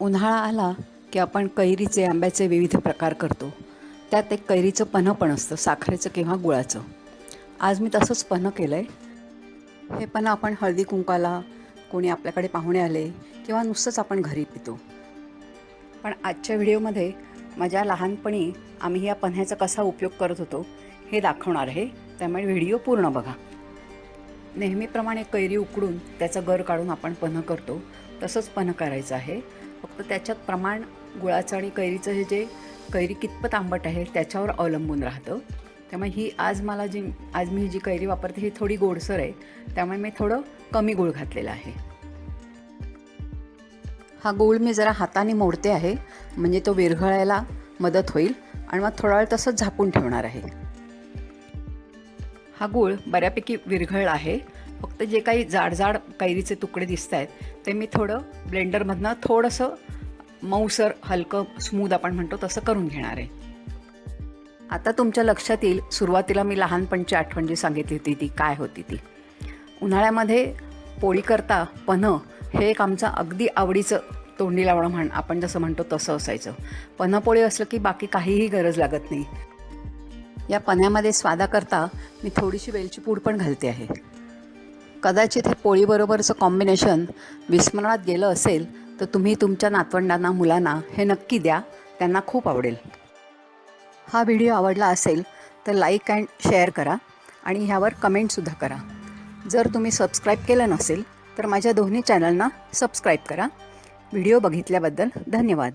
उन्हाळा आला की आपण कैरीचे आंब्याचे विविध प्रकार करतो. त्यात एक कैरीचं पन्हं पण असतं साखरेचं किंवा गुळाचं. आज मी तसंच पन्ह केलं आहे हे पन्हं आपण हळदी कुंकाला कोणी आपल्याकडे पाहुणे आले किंवा नुसतंच आपण घरी पितो. पण आजच्या व्हिडिओमध्ये माझ्या लहानपणी आम्ही या पन्ह्याचा कसा उपयोग करत होतो हे दाखवणार आहे. त्यामुळे व्हिडिओ पूर्ण बघा. नेहमीप्रमाणे कैरी उकडून त्याचा गर काढून आपण पन्हं करतो. तसंच पन्ह करायचं आहे. फक्त त्याच्यात प्रमाण गुळाचं आणि कैरीचं हे जे कैरी कितपत आंबट आहे त्याच्यावर अवलंबून राहतं. त्यामुळे ही आज मला जी आज मी जी कैरी वापरते ही थोडी गोडसर आहे. त्यामुळे मी थोडं कमी गूळ घातलेला आहे. हा गूळ मी जरा हाताने मोडते आहे. म्हणजे तो विरघळायला मदत होईल आणि मग थोडा वेळ तसंच झाकून ठेवणार आहे. हा गूळ बऱ्यापैकी विरघळला आहे. फक्त जे काही जाडजाड कैरीचे तुकडे दिसत आहेत ते मी थोडं ब्लेंडरमधनं थोडंसं मऊसर हलकं स्मूद आपण म्हणतो तसं करून घेणार आहे. आता तुमच्या लक्षात येईल सुरुवातीला मी लहानपणची आठवण जी सांगितली होती ती काय होती ती? उन्हाळ्यामध्ये पोळी करता पन्हं हे एक आमचं अगदी आवडीचं तोंडी लावणं म्हण आपण जसं म्हणतो तसं असायचं. पन्हं पोळी असलं की बाकी काहीही गरज लागत नाही. या पन्ह्यामध्ये स्वादाकरता मी थोडीशी वेलची पूड पण घालते आहे. कदाचित हे पोळीबरोबरचं कॉम्बिनेशन विस्मरणात गेलं असेल तर तुम्ही तुमच्या नातवंडांना मुलांना हे नक्की द्या. त्यांना खूप आवडेल. हा व्हिडिओ आवडला असेल तर लाईक अँड शेअर करा आणि ह्यावर कमेंटसुद्धा करा. जर तुम्ही सबस्क्राईब केलं नसेल तर माझ्या दोन्ही चॅनलना सबस्क्राईब करा. व्हिडिओ बघितल्याबद्दल धन्यवाद.